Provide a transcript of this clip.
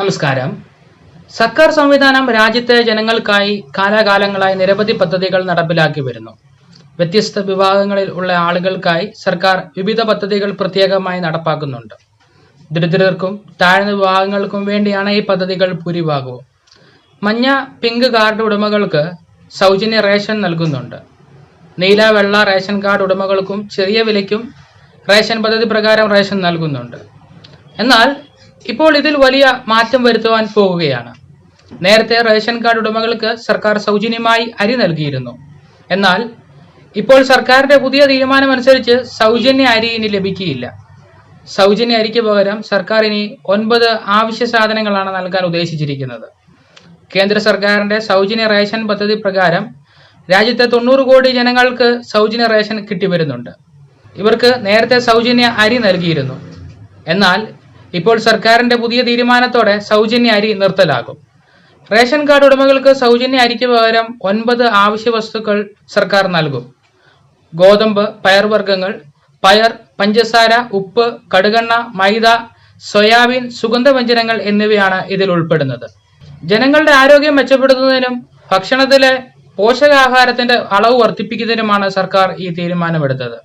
നമസ്കാരം. സർക്കാർ സംവിധാനം രാജ്യത്തെ ജനങ്ങൾക്കായി കാലാകാലങ്ങളായി നിരവധി പദ്ധതികൾ നടപ്പിലാക്കി വരുന്നു. വ്യത്യസ്ത വിഭാഗങ്ങളിൽ ഉള്ള ആളുകൾക്കായി സർക്കാർ വിവിധ പദ്ധതികൾ പ്രത്യേകമായി നടപ്പാക്കുന്നുണ്ട്. ദരിദ്രർക്കും താഴ്ന്ന വിഭാഗങ്ങൾക്കും വേണ്ടിയാണ് ഈ പദ്ധതികൾ ഭൂരിഭാഗവും. മഞ്ഞ പിങ്ക് കാർഡ് ഉടമകൾക്ക് സൗജന്യ റേഷൻ നൽകുന്നുണ്ട്. നീല വെള്ള റേഷൻ കാർഡ് ഉടമകൾക്കും ചെറിയ വിലയ്ക്കും റേഷൻ പദ്ധതി പ്രകാരം റേഷൻ നൽകുന്നുണ്ട്. എന്നാൽ ഇപ്പോൾ ഇതിൽ വലിയ മാറ്റം വരുത്തുവാൻ പോവുകയാണ് നേരത്തെ റേഷൻ കാർഡ് ഉടമകൾക്ക് സർക്കാർ സൗജന്യമായി അരി നൽകിയിരുന്നു. എന്നാൽ ഇപ്പോൾ സർക്കാരിന്റെ പുതിയ തീരുമാനമനുസരിച്ച് സൗജന്യ അരി ഇനി ലഭിക്കുകയില്ല. സൗജന്യ അരിക്ക് പകരം സർക്കാർ ഇനി ഒൻപത് ആവശ്യ സാധനങ്ങളാണ് നൽകാൻ ഉദ്ദേശിച്ചിരിക്കുന്നത്. കേന്ദ്ര സർക്കാരിന്റെ സൗജന്യ റേഷൻ പദ്ധതി പ്രകാരം രാജ്യത്തെ തൊണ്ണൂറ് കോടി ജനങ്ങൾക്ക് സൗജന്യ റേഷൻ കിട്ടി വരുന്നുണ്ട്. ഇവർക്ക് നേരത്തെ സൗജന്യ അരി നൽകിയിരുന്നു. എന്നാൽ ഇപ്പോൾ സർക്കാരിന്റെ പുതിയ തീരുമാനത്തോടെ സൗജന്യ അരി നിർത്തലാകും. റേഷൻ കാർഡ് ഉടമകൾക്ക് സൗജന്യ അരിക്ക് പകരം ഒൻപത് ആവശ്യ വസ്തുക്കൾ സർക്കാർ നൽകും. ഗോതമ്പ് പയർവർഗങ്ങൾ പയർ പഞ്ചസാര ഉപ്പ് കടുകെണ്ണ മൈദ സോയാബീൻ സുഗന്ധവ്യഞ്ജനങ്ങൾ എന്നിവയാണ് ഇതിൽ ഉൾപ്പെടുന്നത്. ജനങ്ങളുടെ ആരോഗ്യം മെച്ചപ്പെടുത്തുന്നതിനും ഭക്ഷണത്തിലെ പോഷകാഹാരത്തിന്റെ അളവ് വർദ്ധിപ്പിക്കുന്നതിനുമാണ് സർക്കാർ ഈ തീരുമാനമെടുത്തത്.